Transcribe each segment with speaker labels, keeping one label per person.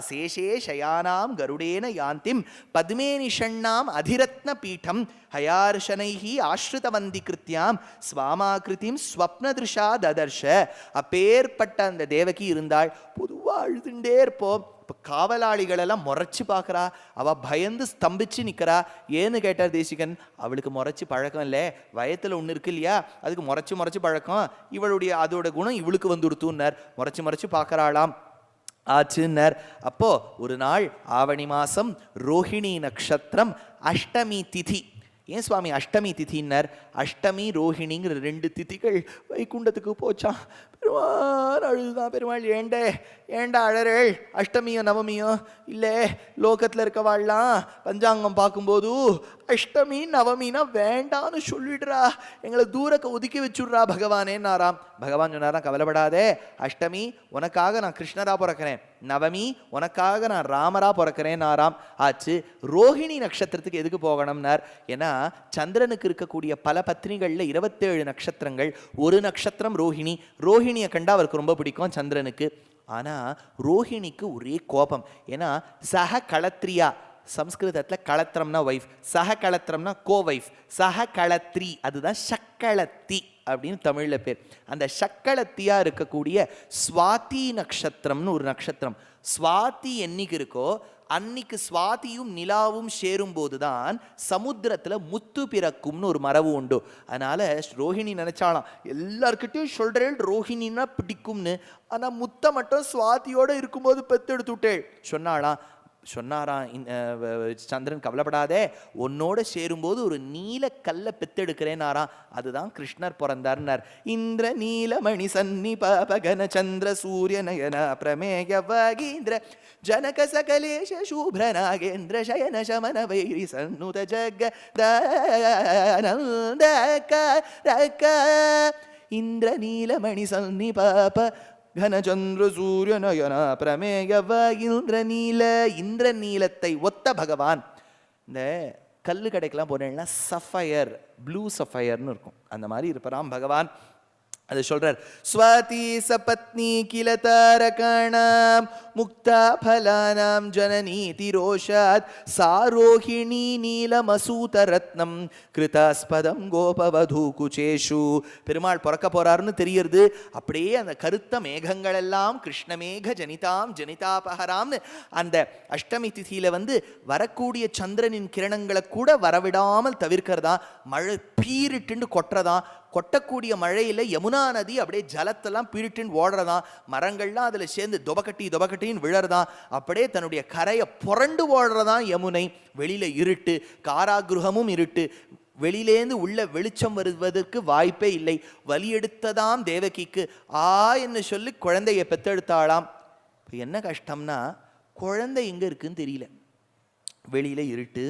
Speaker 1: சேஷே ஷயானாம் கருடேன யாந்திம் பத்மே நிஷண்ணாம் அதிரத்ன பீடம் ஹயார்ஷனைஹி ஆஸ்ருதவந்தி கிருத்தியாம் ஸ்வாமாகிருதிம் ஸ்வப்னதிருஷா ததர்ஷ. அப்பேற்பட்ட அந்த தேவகி இருந்தாள். பொதுவாக அழுதுண்டே இருப்போம். இப்போ காவலாளிகளெல்லாம் முறைச்சி பார்க்குறா அவள் பயந்து ஸ்தம்பிச்சு நிற்கிறா ஏன்னு கேட்டார் தேசிகன்? அவளுக்கு முறைச்சி பழக்கம் இல்லை. வயத்தில் ஒன்று இருக்கு இல்லையா? அதுக்கு முறைச்சி முறைச்சி பழக்கம். இவளுடைய அதோட குணம் இவளுக்கு வந்துடுத்துன்னார் முறைச்சி முறைச்சி பார்க்குறாளாம் ஆச்சுன்னர் அப்போ ஒரு நாள் ஆவணி மாதம் ரோஹிணி நக்ஷத்திரம் அஷ்டமி திதி. ஏன் சுவாமி அஷ்டமி திதின்னர்? அஷ்டமி ரோஹிணிங்கிற ரெண்டு திதிகள் வைகுண்டத்துக்கு போச்சான் பெருமாள் அழுதுதான் பெருமாள். ஏண்டே ஏண்டா அழறேள்? அஷ்டமியோ நவமியோ? இல்லை லோகத்தில் இருக்கவாள்லாம் பஞ்சாங்கம் பார்க்கும்போது அஷ்டமி நவமினா வேண்டான்னு சொல்லிடுறா. எங்களை தூரக்க ஒதுக்கி வச்சுடுறா பகவானேன்னாராம் பகவான் சொன்னாராம் கவலைப்படாதே. அஷ்டமி உனக்காக நான் கிருஷ்ணரா பிறக்கிறேன். நவமி உனக்காக நான் ராமரா பிறக்கிறேன்னாராம் ஆச்சு ரோஹிணி நட்சத்திரத்துக்கு எதுக்கு போகணும்னார்? ஏன்னா சந்திரனுக்கு இருக்கக்கூடிய பல பத்னிகளில் இருபத்தேழு நட்சத்திரங்கள் ஒரு நட்சத்திரம் ரோஹிணி ரோஹிணியை கண்டா அவருக்கு ரொம்ப பிடிக்கும் சந்திரனுக்கு. ஆனால் ரோஹிணிக்கு ஒரே கோபம். ஏன்னா சக களத்ரியா சம்ஸ்கிருதத்தில் களத்திரம்னா ஒய்ஃப் சக களத்திரம்னா கோ ஒய்ஃப் சக களத்ரி அதுதான் சக்களத்தி அப்படின்னு தமிழில் பேர். அந்த சக்களத்தியாக இருக்கக்கூடிய சுவாதி நட்சத்திரம்னு ஒரு நட்சத்திரம் ஸ்வாதி என்னைக்கு இருக்கோ அன்னைக்கு சுவாதியும் நிலாவும் சேரும் போது தான் சமுத்திரத்தில் முத்து பிறக்கும்னு ஒரு மரபு உண்டு. அதனால் ரோஹிணி நினச்சாலாம் எல்லார்கிட்டையும் சொல்கிறேன் ரோஹிணின்னா பிடிக்கும்னு. ஆனால் முத்தை மட்டும் சுவாதியோடு இருக்கும்போது பெத்தெடுத்துட்டேன் சொன்னாலாம் சொன்னாராம் சந்திரன் கவலைப்படாதே உன்னோட சேரும்போது ஒரு நீல கல்லை பெத்தெடுக்கிறேனாராம். அதுதான் கிருஷ்ணர் பிறந்தார்னார் இந்திர நீலமணி சன்னி பாபகன சந்திர சூரிய நயன பிரமேய வகீந்திர ஜனக சகலேஷ சூப்ர நாகேந்திர சயன சமன வைரி சன்னுத ஜக க இந்திர நீலமணி சன்னி பாப கனச்சந்திர சூரிய நயன பிரமேயவ இந்திரநீல இந்திரநீலத்தை ஒத்த பகவான். இந்த கல் கடைக்கெல்லாம் போனேன்னா சஃபயர் ப்ளூ சஃபயர்னு இருக்கும். அந்த மாதிரி இருப்பராம் பகவான். அது சொல்றார். ஸ்வாதி சபத்னி கில தாரகாணாம் முக்தா பலானாம் ஜனனி திரோஷாத் சாரோஹிணி நீலமசூத ரத்னம் கிருதாஸ்பதம் கோபவது குச்சேஷு பெருமாள் பிறக்க போறாருன்னு தெரியறது. அப்படியே அந்த கருத்த மேகங்கள் எல்லாம் கிருஷ்ணமேக ஜனிதாம் ஜனிதாபகராம்னு அந்த அஷ்டமி திதியில வந்து வரக்கூடிய சந்திரனின் கிரணங்களை கூட வரவிடாமல் தவிர்க்கிறதா? மழை பீரிட்டுன்னு கொட்டுறதான் கொட்டக்கூடிய மழையில் யமுனா நதி அப்படியே ஜலத்தெல்லாம் பீரிட்டுன்னு ஓடுறதான். மரங்கள்லாம் அதில் சேர்ந்து துபக்கட்டி துபக்கட்டின்னு விழறதான். அப்படியே தன்னுடைய கரையை புரண்டு ஓடுறதான் யமுனை. வெளியில் இருட்டு காராகிருகமும் இருட்டு. வெளியிலேந்து உள்ள வெளிச்சம் வருவதற்கு வாய்ப்பே இல்லை. வலி எடுத்ததாம் தேவகிக்கு ஆ என்று சொல்லி குழந்தைய பெத்தெடுத்தாளாம் இப்போ என்ன கஷ்டம்னா குழந்தை எங்கே இருக்குன்னு தெரியல. வெளியில் இருட்டு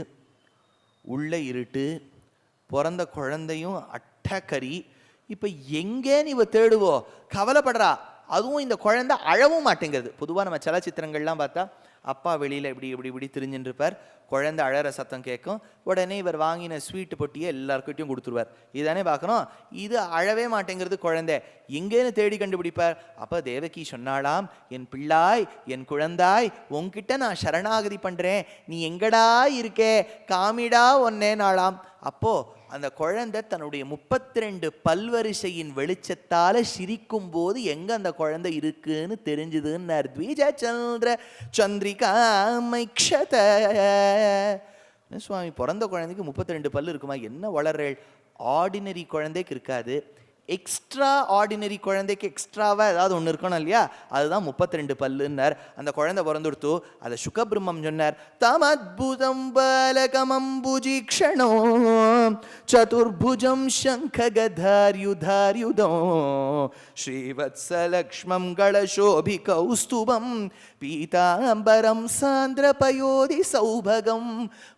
Speaker 1: உள்ள இருட்டு பிறந்த குழந்தையும் அட் அட்டக்கரி இப்போ எங்கேன்னு இவ தேடுவோ? கவலைப்படுறா. அதுவும் இந்த குழந்தை அழவும் மாட்டேங்கிறது பொதுவாக நம்ம சலச்சித்திரங்கள்லாம் பார்த்தா அப்பா வெளியில் இப்படி இப்படி இப்படி திரிஞ்சுட்டு இருப்பார் குழந்தை அழற சத்தம் கேட்கும். உடனே இவர் வாங்கின ஸ்வீட்டு பொட்டியை எல்லாருக்கிட்டையும் கொடுத்துருவார். இதுதானே பார்க்குறோம் இது அழவே மாட்டேங்கிறது குழந்தை. எங்கேன்னு தேடி கண்டுபிடிப்பார். அப்போ தேவகி சொன்னாலாம் என் பிள்ளாய் என் குழந்தாய் உன்கிட்ட நான் சரணாகதி பண்ணுறேன் நீ எங்கடா இருக்கே? காமிடா ஒன்னே நாளாம் அப்போது அந்த குழந்தை தன்னுடைய முப்பத்தி ரெண்டு பல்வரிசையின் வெளிச்சத்தால் சிரிக்கும் போது எங்க அந்த குழந்தை இருக்குன்னு தெரிஞ்சுதுன்னார். த்விஜ சந்திர சந்திரிகாமைக்ஷத சுவாமி பிறந்த குழந்தைக்கு முப்பத்தி ரெண்டு பல் இருக்குமா? என்ன வளர்றேள்? ஆர்டினரி குழந்தைக்கு இருக்காது. எக்ஸ்ட்ரா ஆர்டினரி குழந்தைக்கு எக்ஸ்ட்ராவாக ஏதாவது ஒன்று இருக்கணும் இல்லையா? அதுதான் முப்பத்தி ரெண்டு பல்லுன்னார். அந்த குழந்தை பிறந்துடுத்து அதை சுகபிரம்மம் சொன்னார் தமத்புதம் பாலகமம்புஜீக்ஷணோ சதுர்புஜம் சங்ககதார்யுதார்யுதோ ஸ்ரீவத்சலக்ஷ்மம் கலசோபி கௌஸ்துபம் பீதாம்பரம் சாந்திரபயோதி சௌபகம்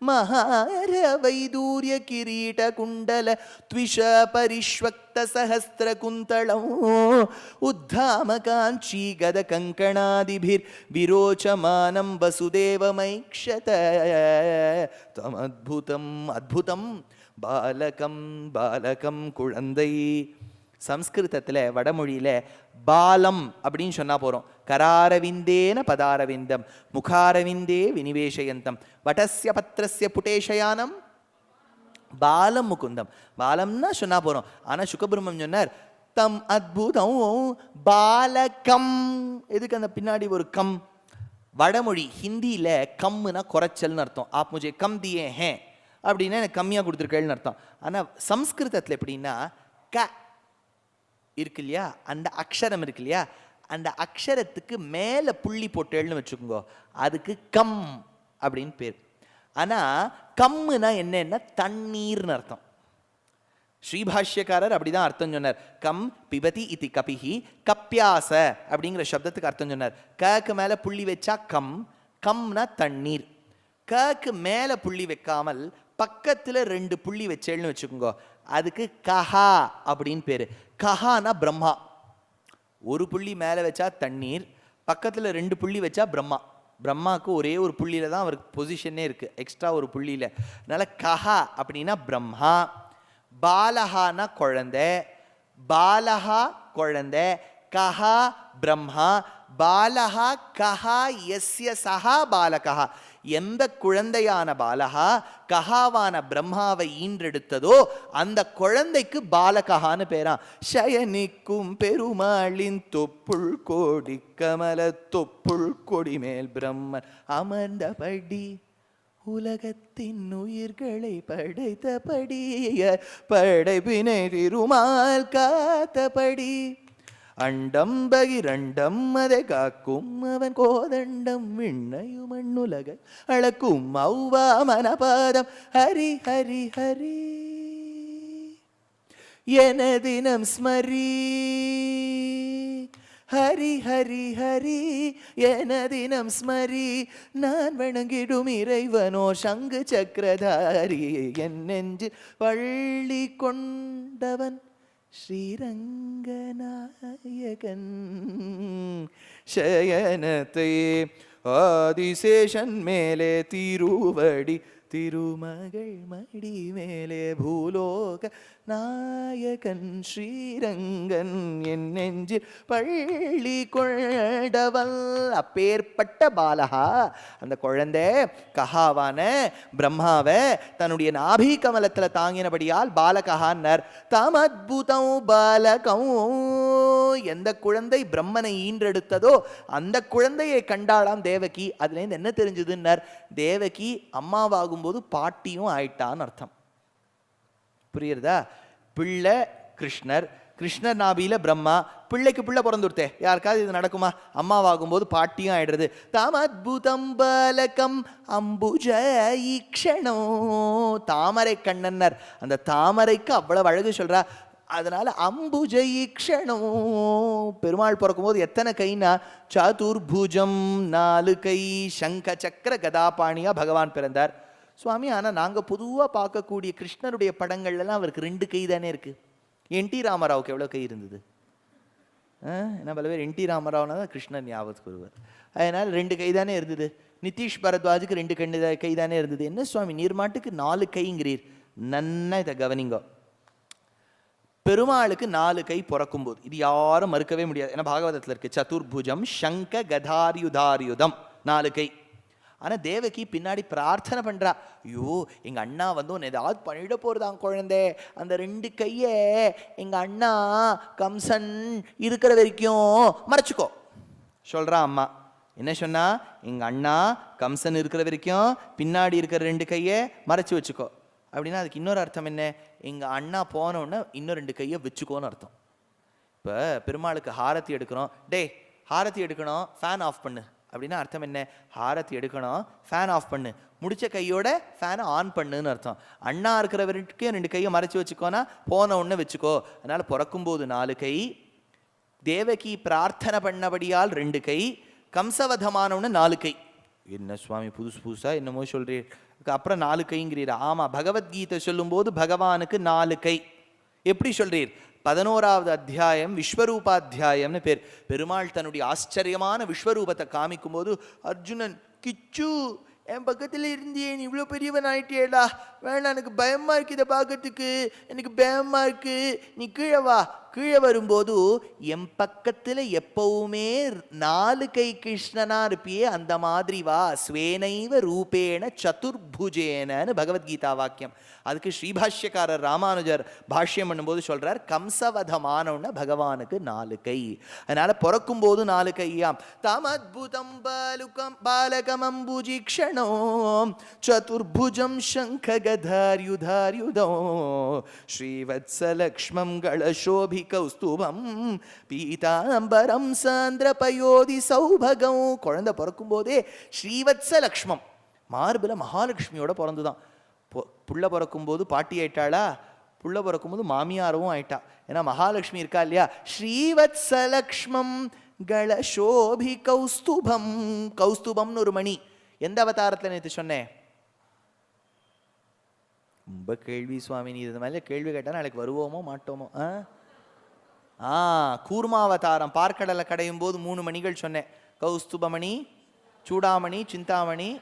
Speaker 1: மகாரவைதூர்ய கிரீட குண்டல த்விஷ பரிஷ்வக் சஹஸ்ர குந்தளம் உத்தாம காஞ்சி கத கங்கணாதிபிர் விரோச்சமானம் வசுதேவமைக்ஷத. தமத்புதம் அத்புதம் பாலகம் பாலகம் குழந்தை. சம்ஸ்கிருதத்தில் வடமொழியில் பாலம் அப்படின்னு சொன்னால் போகிறோம் கராரவிந்தேன பதாரவிந்தம் முகாரவிந்தே வினிவேஷயந்தம் வடஸ்ய பத்திரஸ்ய புட்டேஷயானம் பாலம் முகுந்தம் பாலம்னா சொன்னா போறோம். ஆனா சுகபிரம்மம் சொன்னார் தம் அத்புதம் பாலகம். எதுக்கு அந்த பின்னாடி ஒரு கம்? வடமொழி ஹிந்தியில கம்முனா குறைச்சல்னு அர்த்தம். ஆப் முஜே கம் தியே ஹே அப்படின்னா எனக்கு கம்மியாக கொடுத்துருக்கேன்னு அர்த்தம். ஆனா சம்ஸ்கிருதத்தில் எப்படின்னா க இருக்கு இல்லையா? அந்த அக்ஷரம் இருக்கு இல்லையா? அந்த அக்ஷரத்துக்கு மேலே புள்ளி போட்டேள்னு வச்சுக்கோங்க. அதுக்கு கம் அப்படின்னு பேர். ஆனா கம்முனா என்னன்னா தண்ணீர்னு அர்த்தம். ஸ்ரீபாஷ்யக்காரர் அப்படிதான் அர்த்தம் சொன்னார். கம் பிபதி இத்தி கபிஹி கப்பியாச அப்படிங்கிற சப்தத்துக்கு அர்த்தம் சொன்னார். கக்கு மேலே புள்ளி வச்சா கம் கம்னா தண்ணீர். கக்கு மேலே புள்ளி வைக்காமல் பக்கத்தில் ரெண்டு புள்ளி வச்சேன்னு வச்சுக்கோங்க. அதுக்கு கஹா அப்படின்னு பேரு. கஹானா பிரம்மா. ஒரு புள்ளி மேலே வச்சா தண்ணீர் பக்கத்தில் ரெண்டு புள்ளி வச்சா பிரம்மா. பிரம்மாவுக்கு ஒரே ஒரு புள்ளியில் தான் அவருக்கு பொசிஷனே இருக்குது எக்ஸ்ட்ரா ஒரு புள்ளியில். அதனால் கஹா அப்படின்னா பிரம்மா பாலஹானா குழந்தை பாலஹா குழந்தை கஹா பிரம்மா பாலஹா கஹா எஸ்ய சஹா பாலகா எந்த குழந்தையான பாலகா கஹாவான பிரம்மாவை ஈன்றெடுத்ததோ அந்த குழந்தைக்கு பாலகஹான்னு பேரான் ஷயனிக்கும் பெருமாளின் தொப்புள் கோடி கமல தொப்புள் கொடி மேல் பிரம்மன் அமர்ந்தபடி உலகத்தின் உயிர்களை படைத்தபடி படைப்பினை திருமால் காத்தபடி. அண்டம் பகிரண்டம் அதை காக்கும் அவன் கோதண்டம் விண்ணையும் மண்ணுலக அளக்கும் ஔவா மனபாதம். ஹரி ஹரி ஹரி. எனதினம் ஸ்மரி. ஹரி ஹரி ஹரி. எனதினம் ஸ்மரி. நான் வணங்கிடும் இறைவனோ சங்கு சக்கரதாரி. என் நெஞ்சு பள்ளி கொண்டவன் ஸ்ரீரங்கநாயகன். சயனத்தை ஆதிசேஷன் மேலே திருவடி திருமகள் மடி மேலே பூலோக நாயகன் ஸ்ரீரங்கன் என் நெஞ்சில் பள்ளி கொண்டவள். அப்பேற்பட்ட பாலகா அந்த குழந்தை கஹாவான பிரம்மாவை தன்னுடைய நாபி கமலத்தில் தாங்கினபடியால் பாலகஹான்னர். தாம் அத்புதம் பாலகம். எந்த குழந்தை பிரம்மனை ஈன்றெடுத்ததோ அந்த குழந்தையை கண்டாளாம் தேவகி. அதுலேருந்து என்ன தெரிஞ்சதுன்னர்? தேவகி அம்மாவாகும் ஆகும்போது பாட்டியும் ஆயிட்டான்னு அர்த்தம். புரியுறதா? பிள்ளை கிருஷ்ணர் கிருஷ்ணர் நாபியில பிரம்மா பிள்ளைக்கு பிள்ளை பிறந்துடுத்தே யாருக்காவது இது நடக்குமா? அம்மாவாகும்போது பாட்டியும் ஆயிடுறது தாமத்புதம் பலகம் அம்புஜ ஈக்ஷணோ தாமரை கண்ணன்னர். அந்த தாமரைக்கு அவ்வளவு அழகு சொல்றா. அதனால அம்புஜ ஈக்ஷணோ பெருமாள் பிறக்கும்போது எத்தனை கைனா? சதுர்புஜம் நாலு கை சங்க சக்கர கதாபாணியா பகவான் பிறந்தார். சுவாமி ஆனால் நாங்கள் பொதுவாக பார்க்கக்கூடிய கிருஷ்ணருடைய படங்கள்லாம் அவருக்கு ரெண்டு கை தானே இருக்குது என் டி ராமராவுக்கு எவ்வளோ கை இருந்தது? ஆ, என்ன பல பேர் என் டி ராமராவ்னா தான் கிருஷ்ணன் ஞாபகத்துக்கு வருவார். அதனால் ரெண்டு கை தானே இருந்தது. நிதிஷ் பரத்வாஜுக்கு ரெண்டு கண்ணு கை தானே இருந்தது. என்ன சுவாமி நீர்மாட்டுக்கு நாலு கைங்கிறீர். நன்னா இதை கவனிங்கோ. பெருமாளுக்கு நாலு கை பிறக்கும்போது இது யாரும் மறுக்கவே முடியாது. ஏன்னா பாகவதத்தில் இருக்கு சதுர்புஜம் சங்க கதாரியுதாரியுதம் நாலு கை. ஆனால் தேவகி பின்னாடி பிரார்த்தனை பண்ணுறா ஐயோ எங்கள் அண்ணா வந்து உன்னை ஏதாவது பண்ணிட போகிறதான் குழந்தை. அந்த ரெண்டு கையை எங்கள் அண்ணா கம்சன் இருக்கிற வரைக்கும் மறைச்சிக்கோ. சொல்கிறா அம்மா. என்ன சொன்னா? எங்கள் அண்ணா கம்சன் இருக்கிற வரைக்கும் பின்னாடி இருக்கிற ரெண்டு கையை மறைச்சி வச்சுக்கோ. அப்படின்னா அதுக்கு இன்னொரு அர்த்தம் என்ன? எங்கள் அண்ணா போனோடனே இன்னும் ரெண்டு கையை வச்சுக்கோன்னு அர்த்தம். இப்போ பெருமாளுக்கு ஹாரத்தி எடுக்கிறோம். டேய் ஹாரத்தி எடுக்கணும். ஃபேன் ஆஃப் பண்ணு. அப்படின்னா அர்த்தம் என்ன? ஹாரத்தி எடுக்கணும் ஃபேன் ஆஃப் பண்ணு. முடிச்ச கையோட ஃபேனை ஆன் பண்ணுன்னு அர்த்தம். அண்ணா இருக்கிற வரைக்கும் ரெண்டு கையை மறைச்சி வச்சுக்கோனா போன ஒன்று வச்சுக்கோ. அதனால் பிறக்கும்போது நாலு கை தேவகி பிரார்த்தனை பண்ணபடியால் ரெண்டு கை கம்சவதமானவனு நாலு கை. என்ன சுவாமி புதுசு புதுசாக என்னமோ சொல்கிறீர் அப்புறம் நாலு கைங்கிறீர். ஆமாம் பகவத்கீதை சொல்லும்போது பகவானுக்கு நாலு கை. எப்படி சொல்கிறீர் பதினோராவது அத்தியாயம் விஸ்வரூபாத்தியாயம்னு பேர். பெருமாள் தன்னுடைய ஆச்சரியமான விஸ்வரூபத்தை காமிக்கும் போது அர்ஜுனன் கிச்சு என் பக்கத்தில் இருந்தியே நீ இவ்வளோ பெரியவன் ஆயிட்டியேடா? வேணாம் எனக்கு பயமாக இருக்கு இதை பார்க்கறதுக்கு எனக்கு பயமாக இருக்குது நீ கீழே வா. கீழே வரும்போது என் பக்கத்தில் எப்பவுமே நாலு கை கிருஷ்ணனா இருப்பியே அந்த மாதிரி வா ஸ்வேனைவ ரூபேண சதுர்புஜேனன்னு பகவத்கீதா வாக்கியம். அதுக்கு ஸ்ரீபாஷ்யக்காரர் ராமானுஜர் பாஷ்யம் பண்ணும்போது சொல்றார் கம்சவதமானவன பகவானுக்கு நாலு கை. அதனால பிறக்கும் போது நாலு கையாம். தமத்புதம் பாலுகம் பாலகமம்புஜீக்ஷணோ சதுர்புஜம் சங்ககதார்யுதார்யுதோ ஸ்ரீவத்சலக்ஷ்மம் களசோபி கௌஸ்துபம் பீதாம்பரம் சாந்திர பயோதி சௌபகம் குழந்தை பிறக்கும் போதே ஸ்ரீவத்ச லக்ஷ்மம் மார்பில் மகாலட்சுமியோட பிறந்துதான் பொ- புள்ள பிறக்கும்போது பாட்டி ஆயிட்டாளா புள்ள பிறக்கும்போது மாமியாரவும் ஆயிட்டா ஏன்னா மகாலட்சுமி இருக்கா இல்லையா ஸ்ரீவத்சலக்ஷ்மம் கலசோபி கௌஸ்துபம் கௌஸ்துபம்னு ஒரு மணி எந்த அவதாரத்தில் நேற்று சொன்னேன் ரொம்ப கேள்வி சுவாமி நீ இது மாதிரி கேள்வி கேட்டால் நாளைக்கு வருவோமோ மாட்டோமோ ஆ ஆ கூர்மாவதாரம் பார்க்கடலை கடையும் போது மூணு மணிகள் சொன்னேன். கௌஸ்துபமணி சூடாமணி சிந்தாமணி.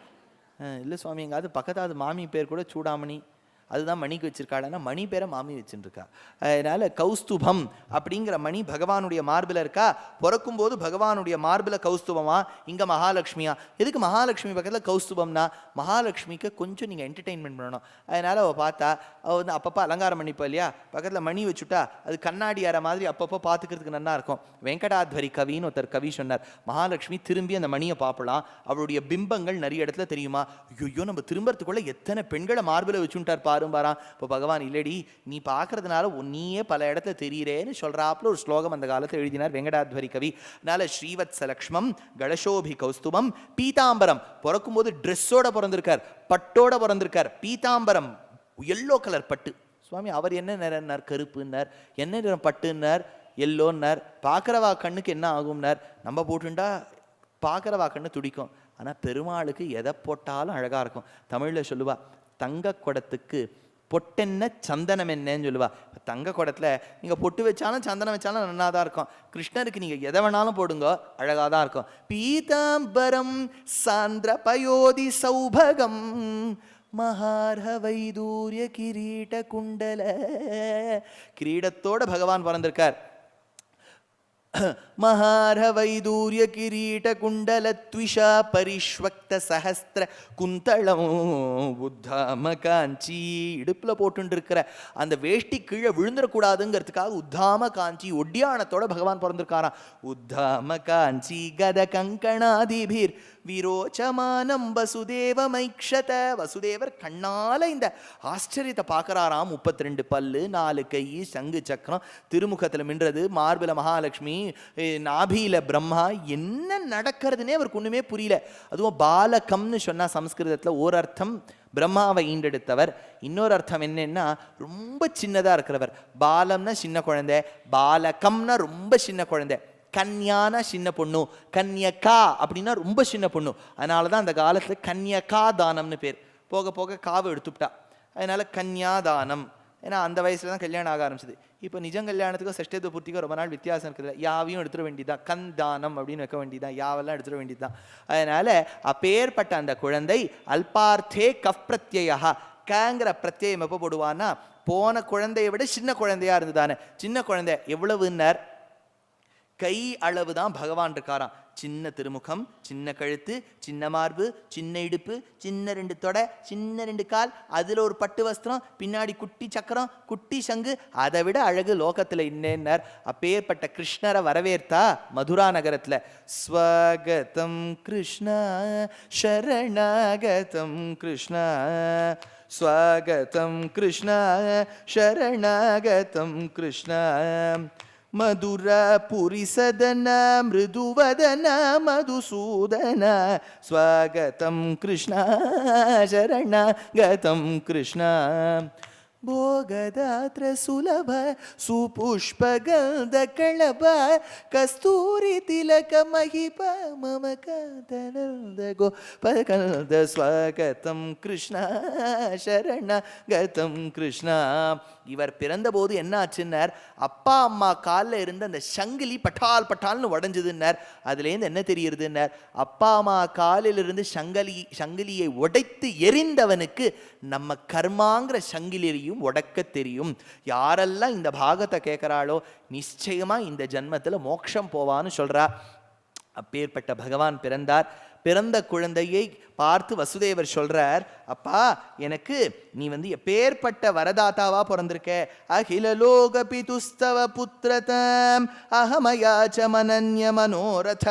Speaker 1: இல்லை சுவாமி எங்காவது பக்கத்தாவது மாமி பேர் கூட சூடாமணி. அதுதான் மணிக்கு வச்சிருக்காளன்னா மணி பேரை மாமி வச்சுருக்கா அதனால கௌஸ்துபம் அப்படிங்கிற மணி பகவானுடைய மார்பில் இருக்கா? பிறக்கும் போது பகவானுடைய மார்பில் கௌஸ்துபமா? இங்கே மகாலட்சுமியா? எதுக்கு மகாலட்சுமி பக்கத்தில் கௌஸ்துபம்னா? மகாலட்சுமிக்கு கொஞ்சம் நீங்கள் என்டர்டெயின்மெண்ட் பண்ணணும். அதனால் அவள் பார்த்தா அவள் வந்து அப்பப்போ அலங்காரம் பண்ணிப்பா இல்லையா? பக்கத்தில் மணி வச்சுட்டா அது கண்ணாடி அற மாதிரி அப்பப்போ பார்த்துக்கிறதுக்கு நல்லா இருக்கும். வெங்கடாத்வரி கவின்னு ஒருத்தர் கவி சொன்னார் மகாலட்சுமி திரும்பி அந்த மணியை பார்ப்பலாம். அவளுடைய பிம்பங்கள் நிறைய இடத்துல தெரியுமா? ஐயோ நம்ம திரும்பறதுக்குள்ள எத்தனை பெண்களை மார்பில் வச்சுட்டார் பாரும் பாரான் இப்போ பகவான் இல்லடி நீ பார்க்கறதுனால உன் நீயே பல இடத்துல தெரியிறேன்னு சொல்றாப்புல ஒரு ஸ்லோகம் அந்த காலத்தில் எழுதினார் வெங்கடாத்வரி கவி. அதனால் ஸ்ரீவத் சலக்ஷ்மம் கணசோபி கௌஸ்துபம் பீதாம்பரம். பிறக்கும்போது ட்ரெஸ்ஸோட பிறந்திருக்கார் பட்டோட பிறந்திருக்கார். பீதாம்பரம் எல்லோ கலர் பட்டு. சுவாமி அவர் என்ன நிறன்னார் கருப்புன்னார். என்ன நிறம் பட்டுன்னார். எல்லோன்னார் பார்க்குறவா கண்ணுக்கு என்ன ஆகும்னார்? நம்ம போட்டுண்டா பார்க்குறவா கண்ணு துடிக்கும். ஆனால் பெருமாளுக்கு எதை போட்டாலும் அழகாக இருக்கும். தமிழில் சொல்லுவா தங்க குடத்துக்கு பொட்டென்ன சந்தனம் என்னன்னு சொல்லுவா. தங்க குடத்தில் நீங்கள் பொட்டு வச்சாலும் சந்தனம் வச்சாலும் நல்லா தான் இருக்கும். கிருஷ்ணருக்கு நீங்கள் எதை வேணாலும் போடுங்க அழகாக தான் இருக்கும். பீதாம்பரம் சாந்திர பயோதி சௌபகம் மகார்ஹ வைதூரிய கிரீட குண்டல. கிரீடத்தோட பகவான் பிறந்திருக்கார். மகார வைதூரிய கிரீட குண்டல த்விஷா பரிஷ்வக்த சஹஸ்திர குந்தளம் உத்தாம காஞ்சி இடுப்பில் போட்டுருக்கிற அந்த வேஷ்டி கீழே விழுந்துடக்கூடாதுங்கிறதுக்காக உத்தாம காஞ்சி ஒட்டியானத்தோட பகவான் பிறந்திருக்காராம் உத்தாம காஞ்சி கத கங்கணாதிபீர் விரோச்சமானம் வசுதேவ மைக்ஷத. வசுதேவர் கண்ணால இந்த ஆச்சரியத்தை பார்க்கறாராம். முப்பத்தி ரெண்டு பல்லு நாலு கை சங்கு சக்கரம் திருமுகத்தில் மின்றது மார்பில மகாலட்சுமி நாபியில பிரம்மா என்ன நடக்கிறதுனே அவருக்கு ஒண்ணுமே புரியல. அதுவும் பாலகம்னு சொன்னா சம்ஸ்கிருதத்துல ஒரு அர்த்தம் பிரம்மாவை ஈண்டெடுத்தவர். இன்னொரு அர்த்தம் என்னன்னா ரொம்ப சின்னதா இருக்கிறவர். பாலம்னா சின்ன குழந்தை பாலகம்னா ரொம்ப சின்ன குழந்தை. கன்யானா சின்ன பொண்ணு கன்யக்கா அப்படின்னா ரொம்ப சின்ன பொண்ணு. அதனால தான் அந்த காலத்தில் கன்யக்கா தானம்னு பேர். போக போக காவை எடுத்துவிட்டா அதனால கன்யாதானம் ஏன்னா அந்த வயசுல தான் கல்யாணம் ஆக ஆரம்பிச்சது. இப்போ நிஜம் கல்யாணத்துக்கும் சஷ்டத்து பூர்த்திக்கும் ரொம்ப நாள் வித்தியாசம் இருக்குது யாவையும் எடுத்துட வேண்டியதுதான். கண் தானம் அப்படின்னு வைக்க வேண்டியதான் யாவெல்லாம் எடுத்துட வேண்டியதுதான். அதனால அப்பேற்பட்ட அந்த குழந்தை அல்பார்த்தே கஃப் கங்கிற பிரத்யம் எப்போ போடுவான்னா போன குழந்தையை விட சின்ன குழந்தையா இருந்ததானே. சின்ன குழந்தை எவ்வளவுன்னர்? கை அளவு தான் பகவான் இருக்காராம். சின்ன திருமுகம் சின்ன கழுத்து சின்ன மார்பு சின்ன இடுப்பு சின்ன ரெண்டு தொடை சின்ன ரெண்டு கால் அதில் ஒரு பட்டு வஸ்திரம் பின்னாடி குட்டி சக்கரம் குட்டி சங்கு அதை விட அழகு லோகத்தில் இன்னேன்னார். அப்பேற்பட்ட கிருஷ்ணரை வரவேற்றா மதுரா நகரத்தில். ஸ்வகதம் கிருஷ்ணா சரணாகதம் கிருஷ்ணா ஸ்வாகதம் கிருஷ்ணா ஷரணாகதம் கிருஷ்ணா. ಮಧುರ ಪುರಿಸದನ ಮೃದುವದನ ಮಧುಸೂದನ ಸ್ವಾಗತಂ ಕೃಷ್ಣ ಶರಣ ಗತಂ ಕೃಷ್ಣ ಭೋಗದಾತ್ರ ಸುಲಭ ಸುಪುಷ್ಪಗಂಧ ಕಳಭ ಕಸ್ತೂರಿ ತಿಲಕ ಮಹಿಪ ಮಮ ಕದನಂದ ಗೋಪಕಂದ ಸ್ವಾಗತಂ ಕೃಷ್ಣ ಶರಣ ಗತಂ ಕೃಷ್ಣ இவர் பிறந்தபோது என்ன ஆச்சுன்னார் அப்பா அம்மா காலில் இருந்த அந்த சங்கிலி பட்டால் பட்டால்னு உடஞ்சதுன்னார். அதுலேருந்து என்ன தெரியுதுன்னார் அப்பா அம்மா காலிலிருந்து சங்கலி சங்கிலியை உடைத்து எரிந்தவனுக்கு நம்ம கர்மாங்கிற சங்கிலியையும் உடக்க தெரியும். யாரெல்லாம் இந்த பாகத்தை கேட்குறாளோ நிச்சயமா இந்த ஜென்மத்துல மோட்சம் போவான்னு சொல்றா. அப்பேற்பட்ட பகவான் பிறந்தார். பிறந்த குழந்தையை பார்த்து வசுதேவர் சொல்றார் அப்பா எனக்கு நீ வந்து எப்பேற்பட்ட வரதாத்தாவா பிறந்திருக்க? அகிலலோக பிதுஸ்தவ புத்திரதம் அகமயாச்ச மனன்ய மனோரத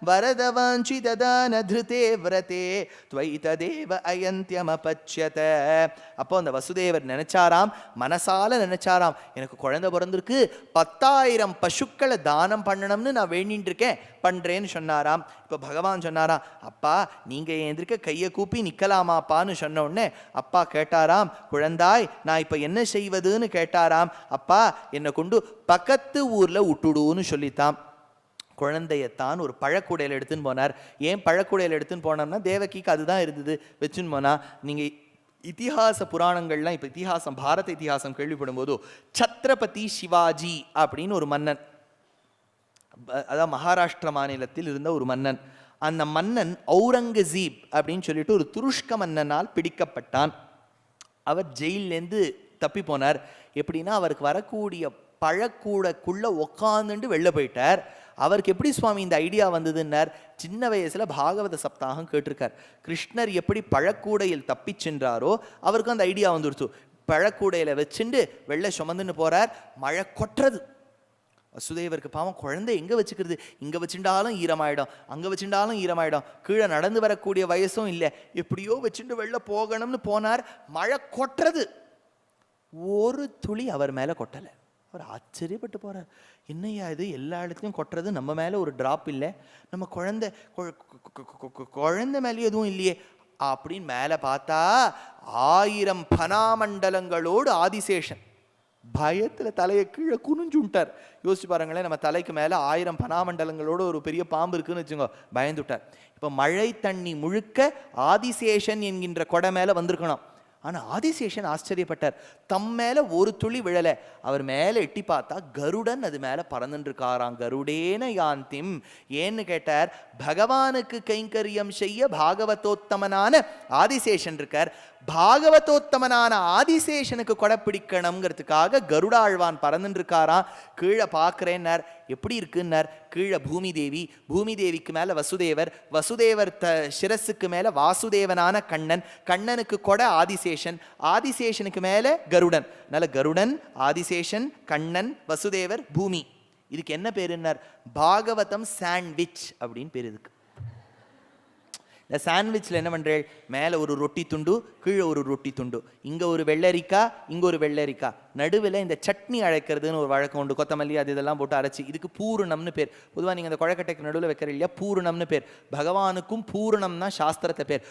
Speaker 1: வரத வாஞ்சித தான திருதே விரதே துவைததேவ அயந்தியமபட்சத அப்போ அந்த வசுதேவர் நினைச்சாராம் மனசால நினைச்சாராம் எனக்கு குழந்தை பிறந்திருக்கு பத்தாயிரம் பசுக்களை தானம் பண்ணணும்னு நான் வேண்டிட்டு இருக்கேன் பண்றேன்னு சொன்னாராம். இப்போ பகவான் சொன்னாராம் அப்பா நீங்க எந்திருக்க கையை கூப்பி நிக்கலாமாப்பான்னு சொன்ன உடனே அப்பா கேட்டாராம் குழந்தாய் நான் இப்போ என்ன செய்வதுன்னு கேட்டாராம் அப்பா என்னை கொண்டு பக்கத்து ஊர்ல விட்டுடுன்னு சொல்லித்தான். குழந்தையத்தான் ஒரு பழக்கூடையில் எடுத்துன்னு போனார். ஏன் பழக்கூடையில் எடுத்துன்னு போனோம்னா தேவகிக்கு அதுதான் இருந்தது. வச்சுன்னு போனால் நீங்கள் இத்திஹாச புராணங்கள்லாம் இப்போ இத்திஹாசம் பாரத இதிகாசம் கேள்விப்படும் போது சத்ரபதி சிவாஜி அப்படின்னு ஒரு மன்னன். அதான் மகாராஷ்டிர மாநிலத்தில் இருந்த ஒரு மன்னன். அந்த மன்னன் ஔரங்கசீப் அப்படின்னு சொல்லிட்டு ஒரு துருஷ்க மன்னனால் பிடிக்கப்பட்டான். அவர் ஜெயிலேருந்து தப்பி போனார். எப்படின்னா அவருக்கு வரக்கூடிய பழக்கூடக்குள்ளே உக்காந்துட்டு வெளில போயிட்டார். அவருக்கு எப்படி சுவாமி இந்த ஐடியா வந்ததுன்னார்? சின்ன வயசில் பாகவத சப்தாகம் கேட்டிருக்கார். கிருஷ்ணர் எப்படி பழக்கூடையில் தப்பி சென்றாரோ அவருக்கு அந்த ஐடியா வந்துடுச்சு பழக்கூடையில் வச்சுண்டு வெள்ளை சுமந்துன்னு போகிறார் மழை கொட்டுறது. வசுதேவருக்கு பாவம் குழந்தை எங்கே வச்சுக்கிறது? இங்கே வச்சுட்டாலும் ஈரமாயிடும் அங்கே வச்சுட்டாலும் ஈரமாயிடும். கீழே நடந்து வரக்கூடிய வயசும் இல்லை. எப்படியோ வச்சுட்டு வெளில போகணும்னு போனார். மழை கொட்டுறது. ஒரு துளி அவர் மேலே கொட்டலை. அவர் ஆச்சரியப்பட்டு போகிறார் என்னய்யா இது? எல்லா இடத்துலையும் கொட்டுறது. நம்ம மேலே ஒரு ட்ராப் இல்லை. நம்ம குழந்தை கொ- குழந்தை மேலேயும் எதுவும் இல்லையே. அப்படின்னு மேலே பார்த்தா ஆயிரம் பனாமண்டலங்களோடு ஆதிசேஷன். பயத்தில் தலையை கீழே குனிஞ்சுட்டார் யோசிச்சு பாருங்களேன் நம்ம தலைக்கு மேலே ஆயிரம் பனாமண்டலங்களோட ஒரு பெரிய பாம்பு இருக்குன்னு வச்சுக்கோ பயந்துட்டார் இப்போ மழை தண்ணி முழுக்க ஆதிசேஷன் என்கின்ற கொடை மேலே வந்திருக்கணும். ஆனால் ஆதிசேஷன் ஆச்சரியப்பட்டார். தம் மேலே ஒரு துளி விழலை. அவர் மேலே எட்டி பார்த்தா கருடன் அது மேலே பறந்துட்டுருக்காராம் கருடேன யாந்திம். ஏன்னு கேட்டார் பகவானுக்கு கைங்கரியம் செய்ய பாகவதோத்தமனான ஆதிசேஷன் இருக்கார். பாகவதோத்தமனான ஆதிசேஷனுக்கு கொடை பிடிக்கணுங்கிறதுக்காக கருடாழ்வான் பறந்துருக்காராம் கீழே பார்க்குறேன்னார். எப்படி இருக்குன்னார்? கீழே பூமி தேவி பூமி தேவிக்கு மேலே வசுதேவர். வசுதேவர் த சிரஸுக்கு மேலே வாசுதேவனான கண்ணன். கண்ணனுக்கு கொடை ஆதிசேஷன். ஆதிசேஷனுக்கு மேலே கருடன். அதனால் கருடன் ஆதிசேஷன் கண்ணன் வசுதேவர் பூமி. இதுக்கு என்ன பேருன்னார்? பாகவதம் சாண்ட்விச் அப்படின்னு பேர் இதுக்கு. இந்த சாண்ட்விச்சில் என்ன பண்ணுறேன் மேலே ஒரு ரொட்டி துண்டு கீழே ஒரு ரொட்டி துண்டு. இங்கே ஒரு வெள்ளரிக்காய் இங்கே ஒரு வெள்ளரிக்காய் நடுவில் இந்த சட்னி அழைக்கிறதுன்னு ஒரு வழக்கம் உண்டு. கொத்தமல்லி அது இதெல்லாம் போட்டு அரைச்சி. இதுக்கு பூரணம்னு பேர். பொதுவாக நீங்கள் அந்த குழக்கட்டைக்கு நடுவில் வைக்கிற இல்லையா? பூரணம்னு பேர். பகவானுக்கும் பூரணம்னா சாஸ்திரத்தை பேர்.